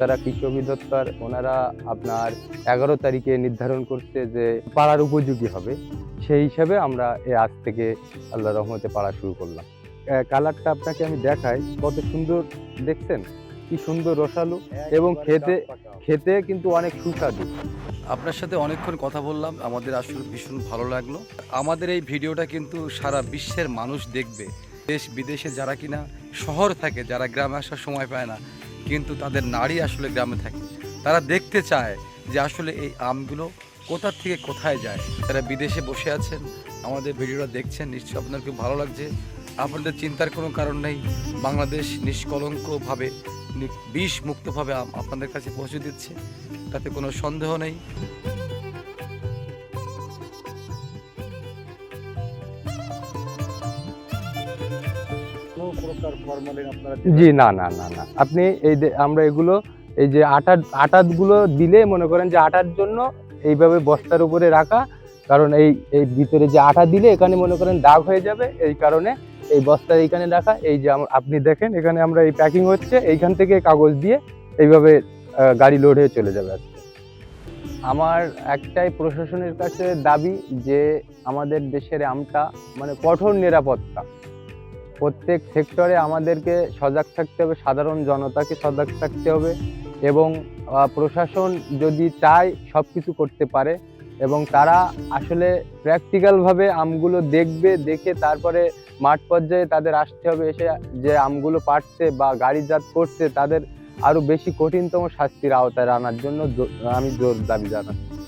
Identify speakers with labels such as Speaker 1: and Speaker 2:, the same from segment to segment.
Speaker 1: তারা কৃষি অধিদপ্তর ওনারা আপনার এগারো তারিখে নির্ধারণ করছে যে পাড়ার উপযোগী হবে। সেই হিসাবে আমরা এ আজ থেকে আল্লাহ রহমতে পাড়া শুরু করলাম। কালারটা আপনাকে আমি দেখাই। কত সুন্দর দেখছেন? কি সুন্দর রসালো এবং খেতে খেতে কিন্তু অনেক সুস্বাদু।
Speaker 2: আপনার সাথে অনেকক্ষণ কথা বললাম আমাদের আসলে ভীষণ ভালো লাগল। আমাদের এই ভিডিওটা কিন্তু সারা বিশ্বের মানুষ দেখবে। দেশ বিদেশে যারা কিনা শহর থাকে যারা গ্রামে আসার সময় পায় না কিন্তু তাদের নারী আসলে গ্রামে থাকে। তারা দেখতে চায় যে আসলে এই আমগুলো কোথার থেকে কোথায় যায়। তারা বিদেশে বসে আছেন, আমাদের ভিডিওটা দেখছেন, নিশ্চয়ই আপনার খুব ভালো লাগছে। আপনাদের চিন্তার কোনো কারণ নেই। বাংলাদেশ নিষ্কলঙ্কভাবে, বিষ মুক্তভাবে আপনাদের কাছে পৌঁছে দিচ্ছে। তাতে কোনো সন্দেহ নেই।
Speaker 3: ফরমালিন আপনারা
Speaker 1: জি, না না না না। আপনি এই আমরা এগুলো, এই যে আটা আটাগুলো দিলে মনে করেন যে আটার জন্য এইভাবে বস্তার উপরে রাখা, কারণ এই এই ভিতরে যে আটা দিলে এখানে মনে করেন দাগ হয়ে যাবে, এই কারণে এই বস্তা এইখানে রাখা, এই যে আপনি দেখেন এখানে আমরা এই প্যাকিং হচ্ছে, এইখান থেকে কাগজ দিয়ে এইভাবে গাড়ি লোড হয়ে চলে যাবে আমার একটাই প্রশাসনের কাছে দাবি যে আমাদের দেশের আমটা মানে কঠোর নিরাপত্তা। প্রত্যেক সেক্টরে আমাদেরকে সজাগ থাকতে হবে, সাধারণ জনতাকে সজাগ থাকতে হবে এবং প্রশাসন যদি চায় সব কিছু করতে পারে এবং তারা আসলে প্র্যাকটিক্যালভাবে আমগুলো দেখবে, দেখে তারপরে মাঠ পর্যায়ে তাদের আসতে হবে, এসে যে আমগুলো পাড়ছে বা গাড়িজাত করছে তাদের আরও বেশি কঠিনতম শাস্তির আওতায় আনার জন্য আমি জোর দাবি জানাচ্ছি।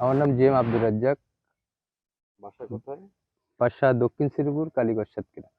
Speaker 1: আমার নাম জিএম আব্দুর রাজ্জাক।
Speaker 3: বাসা কোথায়?
Speaker 1: বাসা দক্ষিণ শ্রীপুর কালীগঞ্জ সাতক্ষীরা।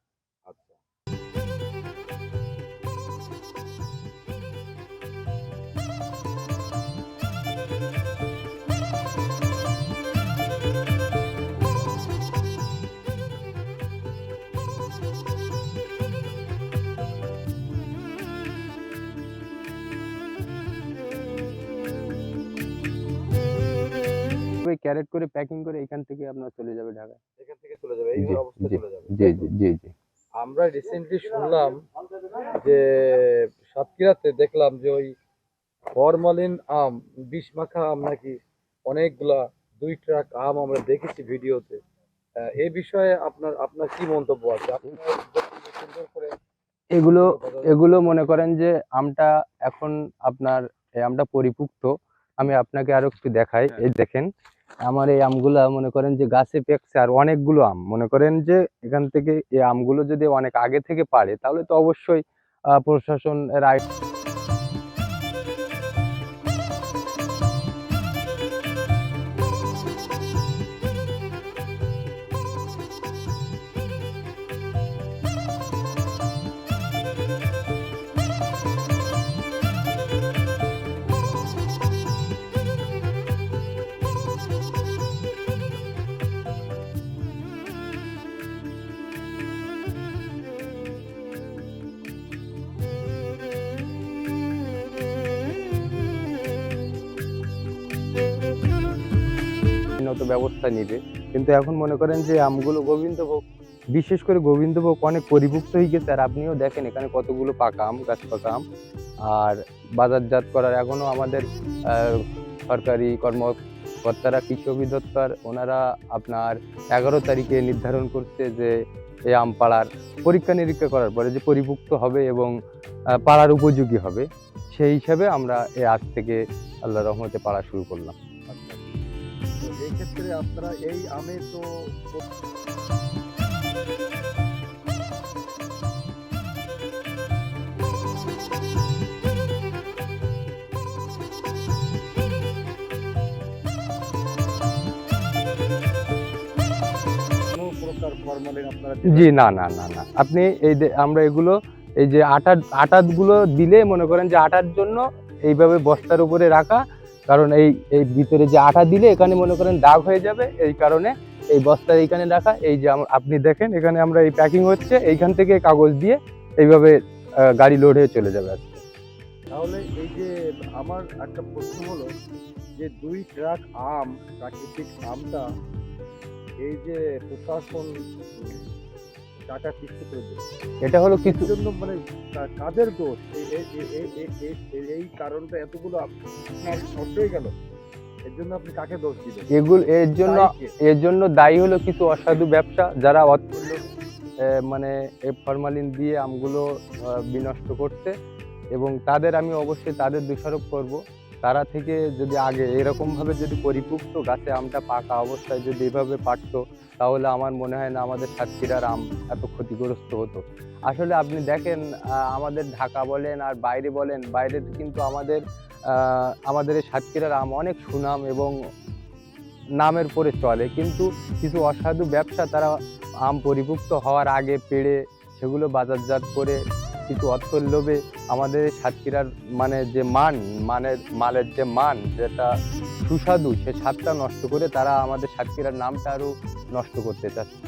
Speaker 1: ওই ক্যারেট করে প্যাকিং করে এখান থেকে আপনার চলে যাবে ঢাকায়।
Speaker 3: এখান থেকে চলে যাবে এই অবস্থা চলে যাবে।
Speaker 1: জি জি জি জি।
Speaker 3: আমরা রিসেন্টলি শুনলাম যে সাতক্ষীরাতে দেখলাম যে ওই ফরমালিন আম বিষ মাখা আম নাকি অনেকগুলা দুই ট্রাক আম আমরা দেখেছি ভিডিওতে। এ বিষয়ে আপনার আপনার কি মন্তব্য আছে? আপনি সুন্দর করে
Speaker 1: এগুলো এগুলো মনে করেন যে আমটা এখন আপনার আমটা পরিপুক্ত। আমি আপনাকে আরও একটু দেখাই। এই দেখেন আমার এই আমগুলা মনে করেন যে গাছে পেকছে আর অনেকগুলো আম। মনে করেন যে এখান থেকে এই আমগুলো যদি অনেক আগে থেকে পারে, তাহলে তো অবশ্যই প্রশাসন এর আই উন্নত ব্যবস্থা নিবে। কিন্তু এখন মনে করেন যে আমগুলো গোবিন্দভোগ, বিশেষ করে গোবিন্দভোগ অনেক পরিপুক্ত হয়ে গেছে। আর আপনিও দেখেন এখানে কতগুলো পাকা আম, গাছ পাকা আম। আর বাজারজাত করার এখনও আমাদের সরকারি কর্মকর্তারা, কৃষি অধিদপ্তর ওনারা আপনার এগারো তারিখে নির্ধারণ করছে যে এই আম পাড়ার পরীক্ষা নিরীক্ষা করার পরে যে পরিপুক্ত হবে এবং পাড়ার উপযোগী হবে। সেই হিসাবে আমরা এই আজ থেকে আল্লাহ রহমতে পাড়া শুরু করলাম।
Speaker 3: আচ্ছা তো এই ক্ষেত্রে আপনারা এই আমে তো
Speaker 1: জি, না না না না। আপনি এই আমরা এগুলো, এই যে আটা আটাগুলো দিলে মনে করেন যে আটার জন্য এইভাবে বস্তার উপরে রাখা কারণ এই এই ভিতরে যে আটা দিলে এখানে মনে করেন দাগ হয়ে যাবে, এই কারণে এই বস্তা এইখানে রাখা, এই যে আপনি দেখেন এখানে আমরা এই প্যাকিং হচ্ছে, এইখান থেকে কাগজ দিয়ে এইভাবে গাড়ি লোড হয়ে চলে যাবে আজকে।
Speaker 3: তাহলে এই যে আমার একটা প্রশ্ন হলো যে দুই ট্রাক আম, প্রাকৃতিক আমটা, এই যে প্রশাসন টাকা কিস্তি করে
Speaker 1: এটা হলো কিছু
Speaker 3: জন্য মানে কা- কাদের দোষ এই- কারণটা এতগুলো নষ্ট হয়ে গেল। এর জন্য আপনি কাকে দোষ দিবেন?
Speaker 1: এগুলো এর জন্য এর জন্য দায়ী হলো কিছু অসাধু ব্যবসা যারা মানে ফরমালিন দিয়ে আমগুলো বিনষ্ট করছে। এবং তাদের আমি অবশ্যই তাদের দোষারোপ করব। তারা থেকে যদি আগে এরকমভাবে যদি পরিপুক্ত গাছে আমটা পাকা অবস্থায় যদি এভাবে পারতো, তাহলে আমার মনে হয় না আমাদের সাতক্ষীরার আম এত ক্ষতিগ্রস্ত হতো। আসলে আপনি দেখেন আমাদের ঢাকা বলেন আর বাইরে বলেন বাইরে কিন্তু আমাদের আমাদের এই সাতক্ষীরার আম অনেক সুনাম এবং নামের পরে চলে। কিন্তু কিছু অসাধু ব্যবসা তারা আম পরিপুক্ত হওয়ার আগে পেড়ে সেগুলো বাজারজাত করে কিছু অর্থের লোভে আমাদের সাতক্ষীরার মানে যে মান, মানের, মালের যে মান, যেটা সুস্বাদু, সে স্বাদটা নষ্ট করে তারা আমাদের সাতক্ষীরার নামটা আরও নষ্ট করতে চাচ্ছে।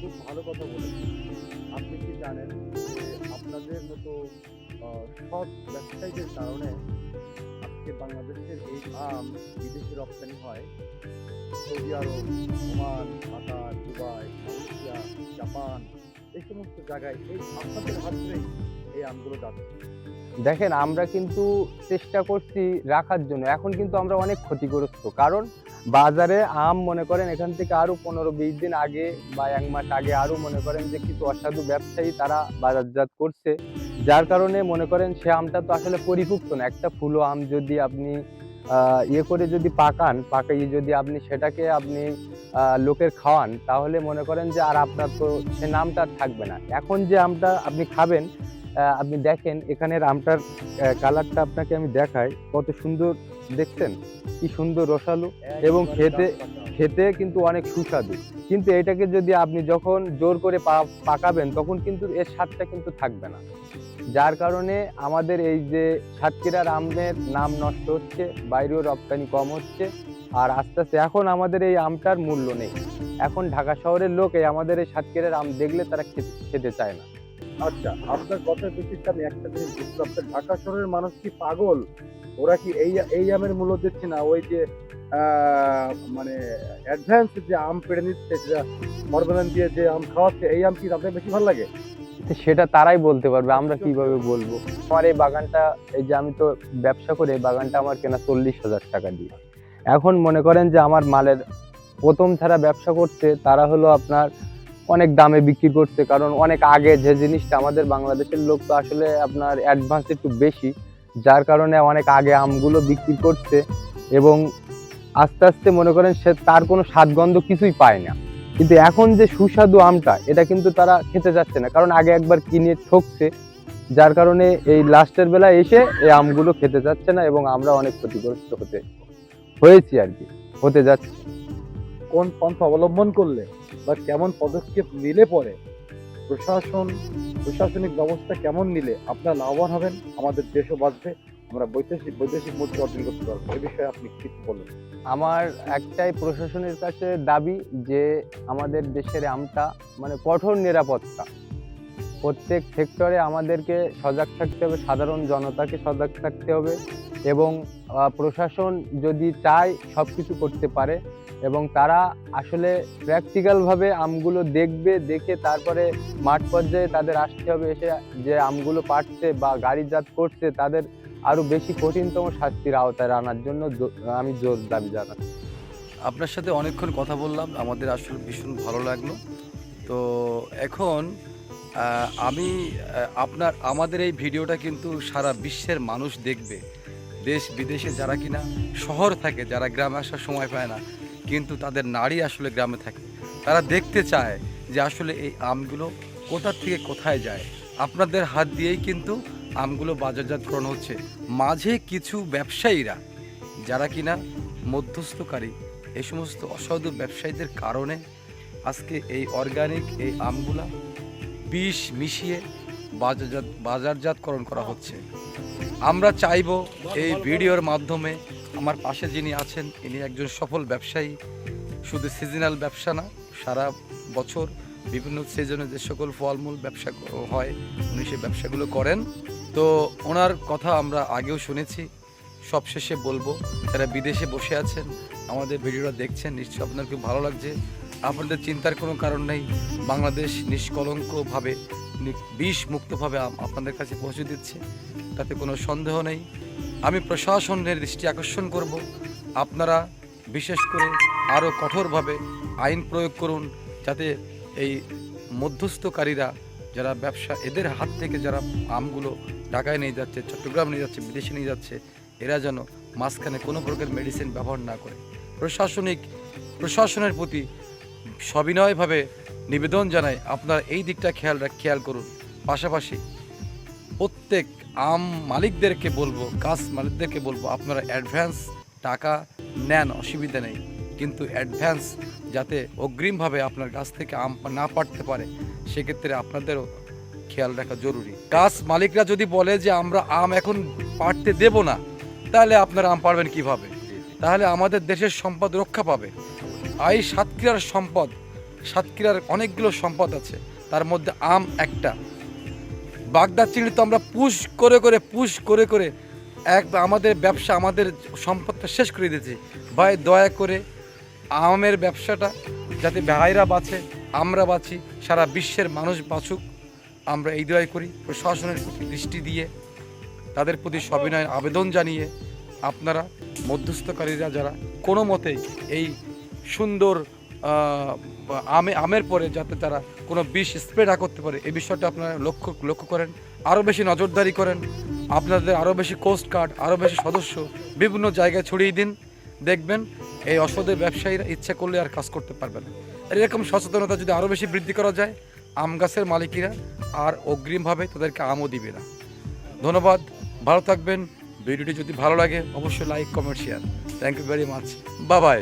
Speaker 3: খুব ভালো কথা বলেছেন। আপনি কি জানেন আপনাদের মতো সৎ ব্যবসায়ীদের কারণে আজকে বাংলাদেশের এই আম বিদেশে রপ্তানি হয়। Saudi Arabia, Oman, Qatar, Dubai, Malaysia, Japan এই সমস্ত জায়গায় এই আপনাদের এই আমগুলো
Speaker 1: দেখেন, আমরা কিন্তু চেষ্টা করছি রাখার জন্য। এখন কিন্তু আমরা অনেক ক্ষতিগ্রস্ত। কারণ বাজারে আম মনে করেন এখান থেকে আরও পনেরো বিশ দিন আগে বা এক মাস আগে আরও মনে করেন যে কিছু অসাধু ব্যবসায়ী তারা বাজারজাত করছে। যার কারণে মনে করেন সে আমটা তো আসলে পরিপুক্ত না। একটা ফুলো আম যদি আপনি ইয়ে করে যদি পাকান পাকাইয়ে যদি আপনি সেটাকে আপনি লোকের খাওয়ান তাহলে মনে করেন যে আর আপনার তো সে নামটা থাকবে না। এখন যে আমটা আপনি খাবেন আপনি দেখেন এখানের আমটার কালারটা আপনাকে আমি দেখাই কত সুন্দর দেখছেন? কি সুন্দর রসালো এবং খেতে- খেতে কিন্তু অনেক সুস্বাদু। কিন্তু এটাকে যদি আপনি যখন জোর করে পাকাবেন তখন কিন্তু এর স্বাদটা কিন্তু থাকবে না। যার কারণে আমাদের এই যে সাতক্ষীরার আমের নাম নষ্ট হচ্ছে, বাইরেও রপ্তানি কম হচ্ছে, আর আস্তে আস্তে এখন আমাদের এই আমটার মূল্য নেই। এখন ঢাকা শহরের লোক আমাদের এই সাতক্ষীরার আম দেখলে তারা খেতে চায় না।
Speaker 3: আচ্ছা আপনার কথার ভিত্তিতে আমি একটা জিনিস বুঝতে পারছি। ঢাকা শহরের মানুষ কি পাগল? ওরা কি এই এই আমের মূল্য দিচ্ছে না? ওই যে মানে অ্যাডভান্স যে আম পেড়ে নিচ্ছে যেটা ফরমালিন দিয়ে যে আম খাওয়াচ্ছে, এই আম কি আপনার বেশি ভালো লাগে?
Speaker 1: সেটা তারাই বলতে পারবে, আমরা কীভাবে বলব। আমার এই বাগানটা, এই যে আমি তো ব্যবসা করে বাগানটা আমার কেনা চল্লিশ হাজার টাকা দিয়ে। এখন মনে করেন যে আমার মালের প্রথম ছাড়া ব্যবসা করছে তারা হলো আপনার অনেক দামে বিক্রি করছে, কারণ অনেক আগে যে জিনিসটা আমাদের বাংলাদেশের লোক তো আসলে আপনার অ্যাডভান্স একটু বেশি, যার কারণে অনেক আগে আমগুলো বিক্রি করছে এবং আস্তে আস্তে মনে করেন সে তার কোনো স্বাদগন্ধ কিছুই পায় না। কিন্তু এখন যে সুস্বাদু আমটা, এটা কিন্তু তারা খেতে যাচ্ছে না। কারণ আগে একবার কিনে ঠকছে, যার কারণে এই লাস্টের বেলা এসে এই আমগুলো খেতে যাচ্ছে না এবং আমরা অনেক ক্ষতিগ্রস্ত হতে, হয়েছি আর কি, হতে যাচ্ছে।
Speaker 3: কোন পন্থা অবলম্বন করলে বা কেমন পদক্ষেপ নিলে পরে প্রশাসন, প্রশাসনিক ব্যবস্থা কেমন নিলে আপনারা লাভবান হবেন? আমাদের দেশও বাঁচবে। আমরা বৈদেশিক বৈদেশিক মুদ্রা অর্জন করতে পারব। এ বিষয়ে আপনি কি
Speaker 1: আমার একটাই প্রশাসনের কাছে দাবি যে আমাদের দেশের আমটা মানে কঠোর নিরাপত্তা। প্রত্যেক সেক্টরে আমাদেরকে সজাগ থাকতে হবে, সাধারণ জনতাকে সজাগ থাকতে হবে এবং প্রশাসন যদি চায় সব কিছু করতে পারে এবং তারা আসলে প্র্যাকটিক্যালভাবে আমগুলো দেখবে, দেখে তারপরে মাঠ পর্যায়ে তাদের আসতে হবে, এসে যে আমগুলো পাড়ছে বা গাড়ি গাড়িজাত করছে, তাদের আরও বেশি কঠিনতম শাস্তির আওতায় আনার জন্য আমি জোর দাবি জানাচ্ছি
Speaker 2: আপনার সাথে অনেকক্ষণ কথা বললাম, আমাদের আসলে ভীষণ ভালো লাগল। তো এখন আমি আপনার, আমাদের এই ভিডিওটা কিন্তু সারা বিশ্বের মানুষ দেখবে। দেশ বিদেশে যারা কিনা, শহর থাকে, যারা গ্রামে আসার সময় পায় না, কিন্তু তাদের নারী আসলে গ্রামে থাকে। তারা দেখতে চায় যে আসলে এই আমগুলো কোথা থেকে কোথায় যায়। আপনাদের হাত দিয়েই কিন্তু আমগুলো বাজারজাতকরণ হচ্ছে। মাঝে কিছু ব্যবসায়ীরা, যারা কিনা মধ্যস্থকারী এই সমস্ত অসাধু ব্যবসায়ীদের কারণে আজকে এই অর্গানিক এই আমগুলা বিষ মিশিয়ে বাজারজাত, বাজারজাতকরণ করা হচ্ছে। আমরা চাইব এই ভিডিওর মাধ্যমে আমার পাশে যিনি আছেন, ইনি একজন সফল ব্যবসায়ী। শুধু সিজনাল ব্যবসা না, সারা বছর বিভিন্ন সিজনে যে সকল ফলমূল ব্যবসা হয়, উনি সেই ব্যবসাগুলো করেন। তো ওনার কথা আমরা আগেও শুনেছি। সবশেষে বলব, যারা বিদেশে বসে আছেন, আমাদের ভিডিওটা দেখছেন, নিশ্চয়ই আপনার খুব ভালো লাগছে। আপনাদের চিন্তার কোনো কারণ নেই। বাংলাদেশ নিষ্কলঙ্কভাবে, বিষ মুক্তভাবে আপনাদের কাছে পৌঁছে দিচ্ছে। তাতে কোনো সন্দেহ নেই। আমি প্রশাসনের দৃষ্টি আকর্ষণ করব। আপনারা বিশেষ করে আরও কঠোরভাবে আইন প্রয়োগ করুন, যাতে এই মধ্যস্থকারীরা যারা ব্যবসা, এদের হাত থেকে যারা আমগুলো ঢাকায় নিয়ে যাচ্ছে, চট্টগ্রাম নিয়ে যাচ্ছে, বিদেশে নিয়ে যাচ্ছে, এরা যেন মাঝখানে কোনো প্রকার মেডিসিন ব্যবহার না করে। প্রশাসনিক, প্রশাসনের প্রতি সবিনয়ভাবে নিবেদন জানাই, আপনারা এই দিকটা খেয়াল রাখ, খেয়াল করুন। পাশাপাশি প্রত্যেক আম মালিকদেরকে বলব গাছ মালিকদেরকে বলব, আপনারা অ্যাডভান্স টাকা নেন, অসুবিধা নেই। কিন্তু অ্যাডভান্স যাতে অগ্রিমভাবে আপনার গাছ থেকে আম না পাড়তে পারে, সেক্ষেত্রে আপনাদেরও খেয়াল রাখা জরুরি। গাছ মালিকরা যদি বলে যে আমরা আম এখন পাড়তে দেব না, তাহলে আপনারা আম পারবেন কীভাবে? তাহলে আমাদের দেশের সম্পদ রক্ষা পাবে। আর এই সাতক্ষীরার সম্পদ, সাতক্ষীরার অনেকগুলো সম্পদ আছে, তার মধ্যে আম একটা। বাগদা চিংড়ি তো আমরা পুশ করে করে পুশ করে করে এক আমাদের ব্যবসা, আমাদের সম্পদটা শেষ করে দিয়েছি। ভাই, দয়া করে আমের ব্যবসাটা যাতে ভাইরা বাঁচে, আমরা বাঁচি, সারা বিশ্বের মানুষ বাঁচুক, আমরা এই দয়া করি প্রশাসনের প্রতি দৃষ্টি দিয়ে, তাদের প্রতি সবিনয় আবেদন জানিয়ে আপনারা মধ্যস্থকারীরা যারা কোনো মতে এই সুন্দর আমে, আমের পরে যাতে তারা কোনো বিষ স্প্রে না করতে পারে, এই বিষয়টা আপনারা লক্ষ্য লক্ষ্য করেন। আরও বেশি নজরদারি করেন। আপনাদের আরও বেশি কোস্ট গার্ড আরও বেশি সদস্য বিভিন্ন জায়গায় ছড়িয়ে দিন। দেখবেন, এই অসদের ব্যবসায়ীরা ইচ্ছা করলে আর কাজ করতে পারবে না। এরকম সচেতনতা যদি আরও বেশি বৃদ্ধি করা যায়, আম গাছের মালিকেরা আর অগ্রিমভাবে তাদেরকে আমও দিবে না। ধন্যবাদ, ভালো থাকবেন। ভিডিওটি যদি ভালো লাগে, অবশ্যই like comment share thank you very much Babai